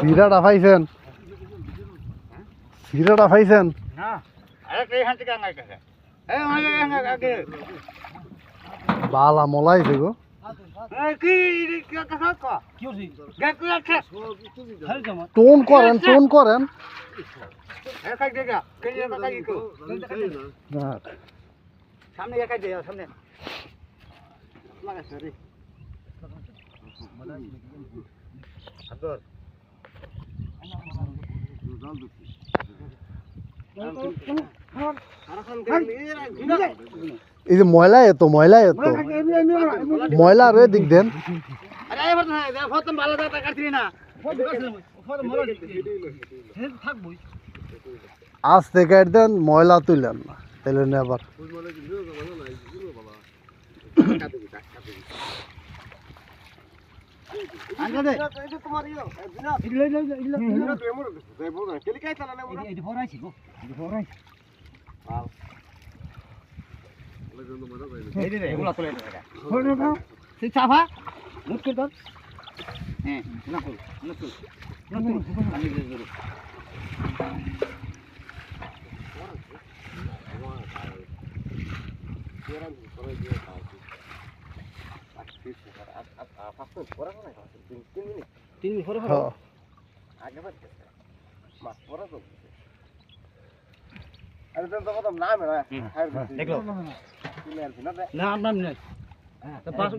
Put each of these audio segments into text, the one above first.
সিরাটা পাইছেন সিরাটা পাইছেন বালা মলাইছে গো। টোন করেন টোন করেন। এ কাই দেগা কে যে কাই কো না, সামনে একাই দে সামনে। এই যে ময়লা এত ময়লা এত। ময়লা রে, দিক দেন। আরে আজ থেকে দেন, ময়লা তুলেন না। তাহলে আবার চাফা। মুখ কে দাও হ্যাঁ না কই না কই না কই আমি দে জরুর তিন মিনিট পরে হ্যাঁ আগে মাছ পরে তো আরে তো তো কত নাম দেখল না নাম নাই তো পাঁচ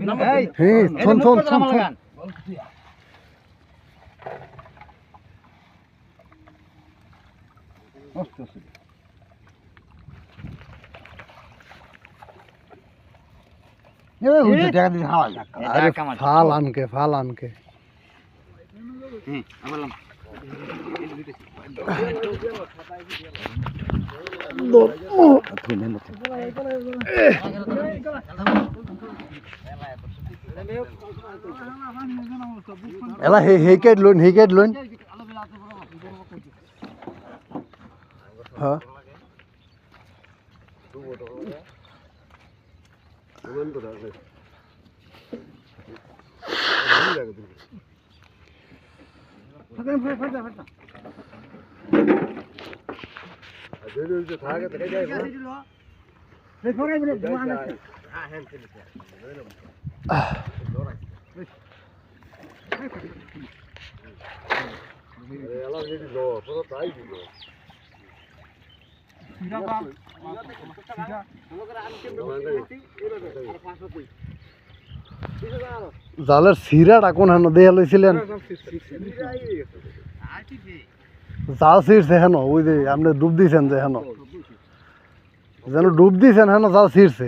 নাম এই হ্যাঁ শোন শোন শোন শোন। আরে ফাল আনকে ফাল আনকে এলা হে হে কেট লইন হে কেট লইন হ্যাঁ Ela me ligou, ela aí. জালের সিরাটা কোন হেন দিয়ে লইছিলেন? জাল ছিঁড়ছে হেন, ওই যে আপনি ডুব দিছেন যে হেন। যেন ডুব দিছেন হেন, জাল ছিঁড়ছে।